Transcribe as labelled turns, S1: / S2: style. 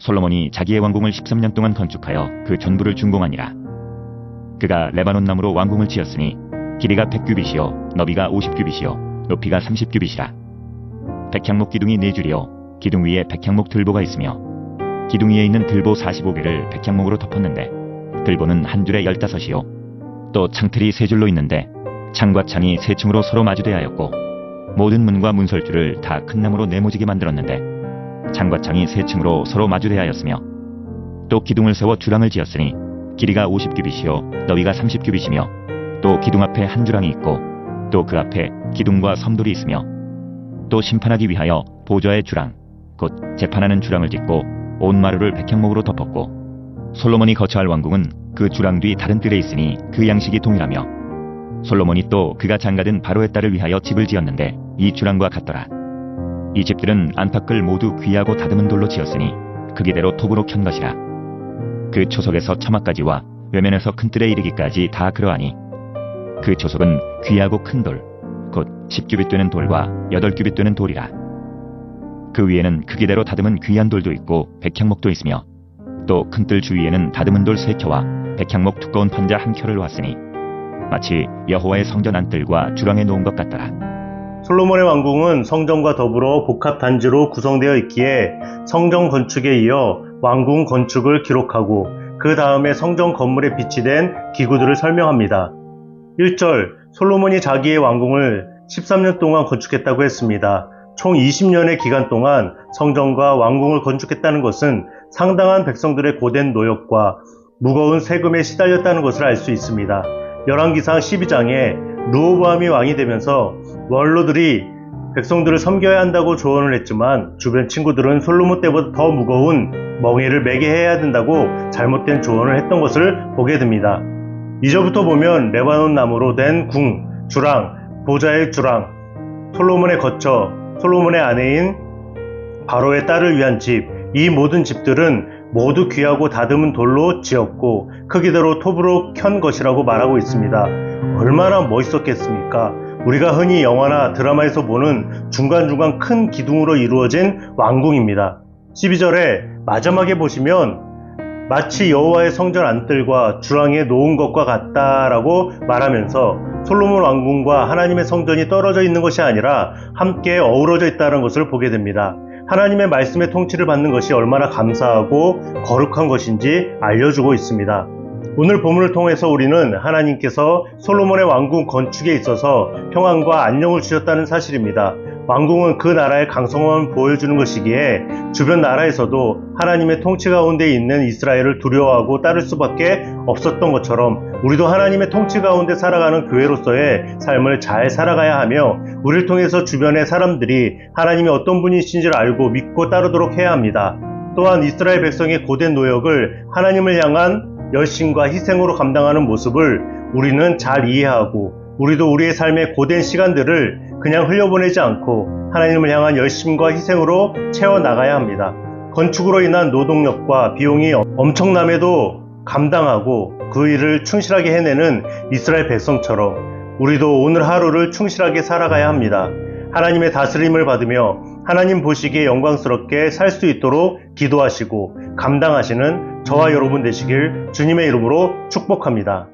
S1: 솔로몬이 자기의 왕궁을 13년 동안 건축하여 그 전부를 준공하니라. 그가 레바논 나무로 왕궁을 지었으니 길이가 100규빗이요 너비가 50규빗이요 높이가 30규빗이라. 백향목 기둥이 네 줄이요 기둥 위에 백향목 들보가 있으며 기둥 위에 있는 들보 45개를 백향목으로 덮었는데 들보는 한 줄에 15이요 또 창틀이 세 줄로 있는데 창과 창이 세 층으로 서로 마주대하였고 모든 문과 문설주를 다 큰 나무로 네모지게 만들었는데 창과 창이 세 층으로 서로 마주대하였으며 또 기둥을 세워 주랑을 지었으니 길이가 50규빗이요 너비가 30규빗이며 또 기둥 앞에 한 주랑이 있고 또 그 앞에 기둥과 섬돌이 있으며 또 심판하기 위하여 보좌의 주랑 곧 재판하는 주랑을 짓고 온 마루를 백향목으로 덮었고 솔로몬이 거처할 왕궁은 그 주랑 뒤 다른 뜰에 있으니 그 양식이 동일하며 솔로몬이 또 그가 장가든 바로의 딸을 위하여 집을 지었는데 이 주랑과 같더라 이 집들은 안팎을 모두 귀하고 다듬은 돌로 지었으니 그 기대로 톱으로 켠 것이라 그 초석에서 처마까지와 외면에서 큰 뜰에 이르기까지 다 그러하니 그 초석은 귀하고 큰 돌, 곧 10규빗 되는 돌과 8규빗 되는 돌이라. 그 위에는 크기대로 다듬은 귀한 돌도 있고 백향목도 있으며 또 큰 뜰 주위에는 다듬은 돌 세 켜와 백향목 두꺼운 판자 한 켜를 놓았으니 마치 여호와의 성전 안뜰과 주랑에 놓은 것 같더라.
S2: 솔로몬의 왕궁은 성전과 더불어 복합 단지로 구성되어 있기에 성전 건축에 이어 왕궁 건축을 기록하고 그 다음에 성전 건물에 비치된 기구들을 설명합니다. 1절 솔로몬이 자기의 왕궁을 13년 동안 건축했다고 했습니다. 총 20년의 기간 동안 성전과 왕궁을 건축했다는 것은 상당한 백성들의 고된 노역과 무거운 세금에 시달렸다는 것을 알 수 있습니다. 열왕기상 12장에 루오보암이 왕이 되면서 원로들이 백성들을 섬겨야 한다고 조언을 했지만 주변 친구들은 솔로몬 때보다 더 무거운 멍에를 매게 해야 된다고 잘못된 조언을 했던 것을 보게 됩니다. 이제부터 보면 레바논 나무로 된 궁, 주랑, 보좌의 주랑, 솔로몬의 거처, 솔로몬의 아내인 바로의 딸을 위한 집, 이 모든 집들은 모두 귀하고 다듬은 돌로 지었고 크기대로 톱으로 켠 것이라고 말하고 있습니다. 얼마나 멋있었겠습니까? 우리가 흔히 영화나 드라마에서 보는 중간중간 큰 기둥으로 이루어진 왕궁입니다. 12절에 마지막에 보시면 마치 여호와의 성전 안뜰과 주랑에 놓은 것과 같다라고 말하면서 솔로몬 왕궁과 하나님의 성전이 떨어져 있는 것이 아니라 함께 어우러져 있다는 것을 보게 됩니다. 하나님의 말씀의 통치를 받는 것이 얼마나 감사하고 거룩한 것인지 알려주고 있습니다. 오늘 본문을 통해서 우리는 하나님께서 솔로몬의 왕궁 건축에 있어서 평안과 안녕을 주셨다는 사실입니다. 왕궁은 그 나라의 강성함을 보여주는 것이기에 주변 나라에서도 하나님의 통치 가운데 있는 이스라엘을 두려워하고 따를 수밖에 없었던 것처럼 우리도 하나님의 통치 가운데 살아가는 교회로서의 삶을 잘 살아가야 하며 우리를 통해서 주변의 사람들이 하나님이 어떤 분이신지를 알고 믿고 따르도록 해야 합니다. 또한 이스라엘 백성의 고된 노역을 하나님을 향한 열심과 희생으로 감당하는 모습을 우리는 잘 이해하고 우리도 우리의 삶의 고된 시간들을 그냥 흘려보내지 않고 하나님을 향한 열심과 희생으로 채워나가야 합니다. 건축으로 인한 노동력과 비용이 엄청남에도 감당하고 그 일을 충실하게 해내는 이스라엘 백성처럼 우리도 오늘 하루를 충실하게 살아가야 합니다. 하나님의 다스림을 받으며 하나님 보시기에 영광스럽게 살 수 있도록 기도하시고 감당하시는 저와 여러분 되시길 주님의 이름으로 축복합니다.